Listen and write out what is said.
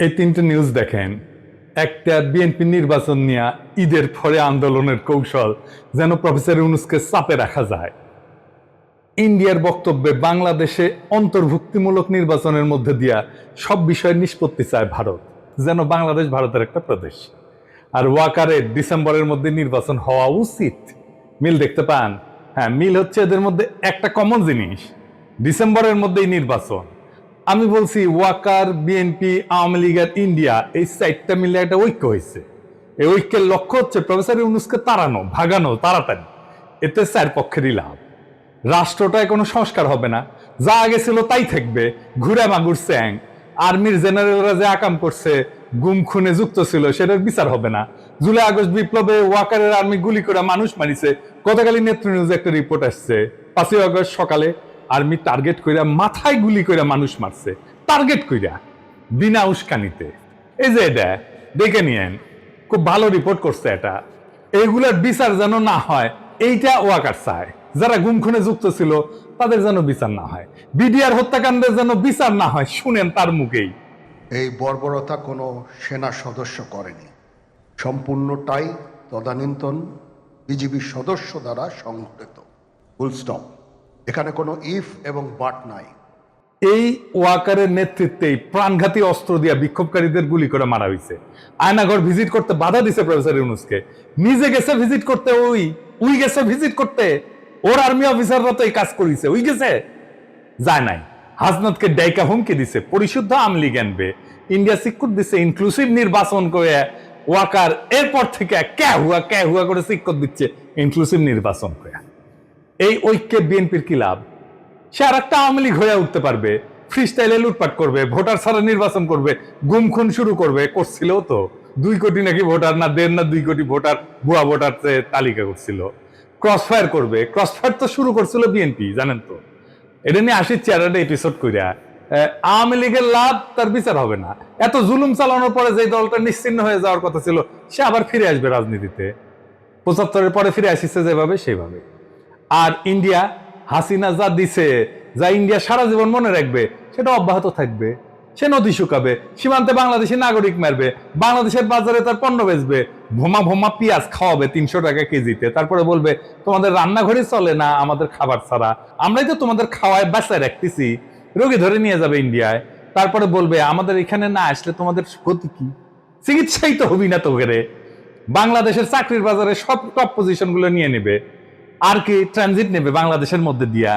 এই তিনটে নিউজ দেখেন। একটা বিএনপি নির্বাচন নিয়ে ঈদের পরে আন্দোলনের কৌশল যেন প্রফেসর ইউনুসকে চাপে রাখা যায়। ইন্ডিয়ার বক্তব্যে বাংলাদেশে অন্তর্ভুক্তিমূলক নির্বাচনের মধ্যে দিয়া সব বিষয়ের নিষ্পত্তি চায় ভারত, যেন বাংলাদেশ ভারতের একটা প্রদেশ। আর ওয়াকারের ডিসেম্বরের মধ্যে নির্বাচন হওয়া উচিত। মিল দেখতে পান? হ্যাঁ মিল হচ্ছে এদের মধ্যে একটা কমন জিনিস। ডিসেম্বরের মধ্যেই নির্বাচন। আমি বলছি ওয়াকার, বিএনপি, আওয়ামী লীগ আর ইন্ডিয়া, এই চারটা মিলে একটা ঐক্য হয়েছে। এই ঐক্যের লক্ষ্য হচ্ছে প্রফেসর ইউনুসকে তাড়ানো, ভাগানো, তাড়াতাড়ি। এতে চার পক্ষেরই লাভ। রাষ্ট্রটায় কোনো সংস্কার হবে না। যা আগে ছিল তাই থাকবে। ঘুরে মাগুর স্যাং। আর্মির জেনারেলরা যে আকাম করছে, গুম খুনে যুক্ত ছিল, সেটার বিচার হবে না। জুলাই, আগস্ট বিপ্লবে ওয়াকারের আর্মি গুলি করে মানুষ মারিছে। গতকালই নেত্র নিউজে একটা রিপোর্ট আসছে। পাঁচই আগস্ট সকালে আর্মি টার্গেট কইরা মাথায় গুলি কইরা মানুষ মারছে। টার্গেট কইরা, বিনা উস্কানিতে। এই যে এটা, দেখে নিয়েন, খুব ভালো রিপোর্ট করছে এটা। এইগুলার বিচার যেন না হয়, এইটা ওয়াকার চায়। যারা গুম খুনে যুক্ত ছিল, তাদের যেন বিচার না হয়। বিডিআর হত্যাকাণ্ডের যেন বিচার না হয়, শুনেন তার মুখেই। এই বর্বরতা কোনো সেনা সদস্য করেনি। সম্পূর্ণটাই তদানীন্তন বিজিবি সদস্য দ্বারা সংঘটিত। ফুল স্টপ এখানে কোনো ইফ এবং বাট নাই। এই ওয়াকারের নেতৃত্বেই প্রাণঘাতী অস্ত্র দিয়া বিক্ষোভকারীদের গুলি করে মারা হয়েছে আয়নাঘর ভিজিট করতে বাধা দিছে প্রফেসর ইউনুসকে। নিজে গেছে ভিজিট করতে ওই, উই গেছে ভিজিট করতে, ওর আর্মি অফিসাররা তো এই কাজ করেছে, উই গেছে? যায় নাই। হাসনাতকে ডাইকা হুমকি দিছে, পরিশুদ্ধ আমলি জ্ঞানবে ইন্ডিয়া সিকুট দিছে ইনক্লুসিভ নির্বাচন করে ওয়াকার, এরপর থেকে ক্যা হুয়া ক্যা হুয়া করে সিকুট দিচ্ছে ইনক্লুসিভ নির্বাচন করে। এই ঐক্যে বিএনপির কি লাভ? সে আর একটা আওয়ামী লীগ হয়ে উঠতে পারবে ফ্রি স্টাইলে লুটপাট করবে ভোটার ছাড়া নির্বাচন করবে গুম খুন শুরু করবে করছিল তো? দুই কোটি নাকি ভোটার না দেড় না দুই কোটি ভোটার ভুয়া ভোটার তালিকা করছিল। ক্রস ফায়ার করবে ক্রস ফায়ার তো শুরু করছিল বিএনপি জানেন তো? এটা নিয়ে আসি চেয়ারটা এপিসোড আহ, আওয়ামী লীগের লাভ তার বিচার হবে না। এত জুলুম চালানোর পরে যে দলটা নিশ্চিন্ন হয়ে যাওয়ার কথা ছিল সে আবার ফিরে আসবে রাজনীতিতে। পঁচাত্তরের পরে ফিরে আসিছে যেভাবে সেভাবে আর ইন্ডিয়া হাসিনা যা দিছে, যা ইন্ডিয়া সারা জীবন মনে রাখবে, সেটা অব্যাহত থাকবে। সে নদী শুকাবে, সীমান্তে বাংলাদেশি নাগরিক মারবে, বাংলাদেশের বাজারে তার পণ্য বেচবে, ভোমা ভোমা পেঁয়াজ খাওয়াবে তিনশো টাকা কেজিতে। তারপরে বলবে, তোমাদের রান্নাঘরে চলে না আমাদের খাবার ছাড়া। আমরাই তো তোমাদের খাওয়ায় বাঁচায় রাখতেছি। রোগী ধরে নিয়ে যাবে ইন্ডিয়ায়। তারপরে বলবে, আমাদের এখানে না আসলে তোমাদের ক্ষতি কি? চিকিৎসাই তো হবি না তোকে বাংলাদেশের চাকরির বাজারে সব টপ পজিশনগুলো নিয়ে নেবে। আর কি ট্রানজিট নেবে বাংলাদেশের মধ্যে দিয়া?